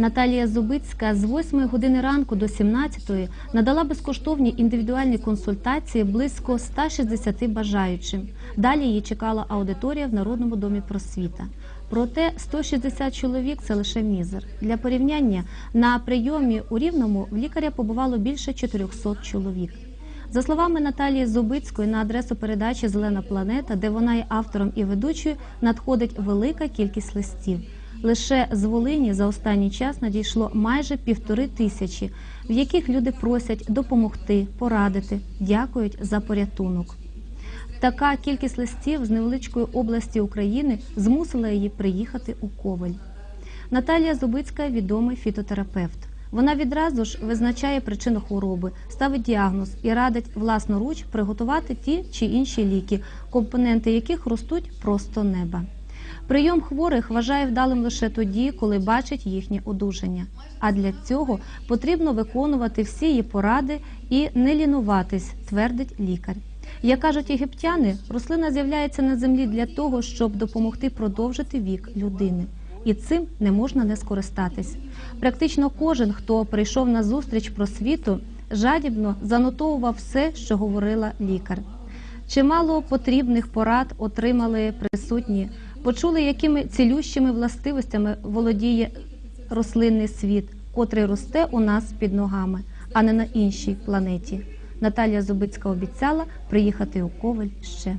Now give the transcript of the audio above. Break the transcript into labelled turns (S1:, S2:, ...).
S1: Наталія Зубицька з 8 години ранку до 17 надала безкоштовні індивідуальні консультації близько 160 бажаючим. Далі її чекала аудиторія в Народному домі просвіта. Проте 160 чоловік це лише мізер. Для порівняння на прийомі у Рівному в лікаря побувало більше 400 чоловік. За словами Наталії Зубицької, на адресу передачі Зелена планета, де вона є автором і ведучою, надходить велика кількість листів. Лише з Волині за останній час надійшло майже півтори тисячі, в яких люди просять допомогти, порадити, дякують за порятунок. Така кількість листів з невеличкої області України змусила її приїхати у Ковель. Наталія Зубицька відомий фітотерапевт. Вона відразу ж визначає причину хвороби, ставить діагноз і радить власноруч приготувати ті чи інші ліки, компоненти яких ростуть просто неба. Прийом хворих вважає вдалим лише тоді, коли бачить їхнє одужання. А для цього потрібно виконувати всі її поради і не лінуватись, твердить лікар. Як кажуть єгиптяни, рослина з'являється на землі для того, щоб допомогти продовжити вік людини. І цим не можна не скористатись. Практично кожен, хто прийшов на зустріч просвіту, жадібно занотовував все, що говорила лікар. Чимало потрібних порад отримали присутні, почули, якими цілющими властивостями володіє рослинний світ, котрий росте у нас під ногами, а не на іншій планеті. Наталія Зубицька обіцяла приїхати у Коваль ще.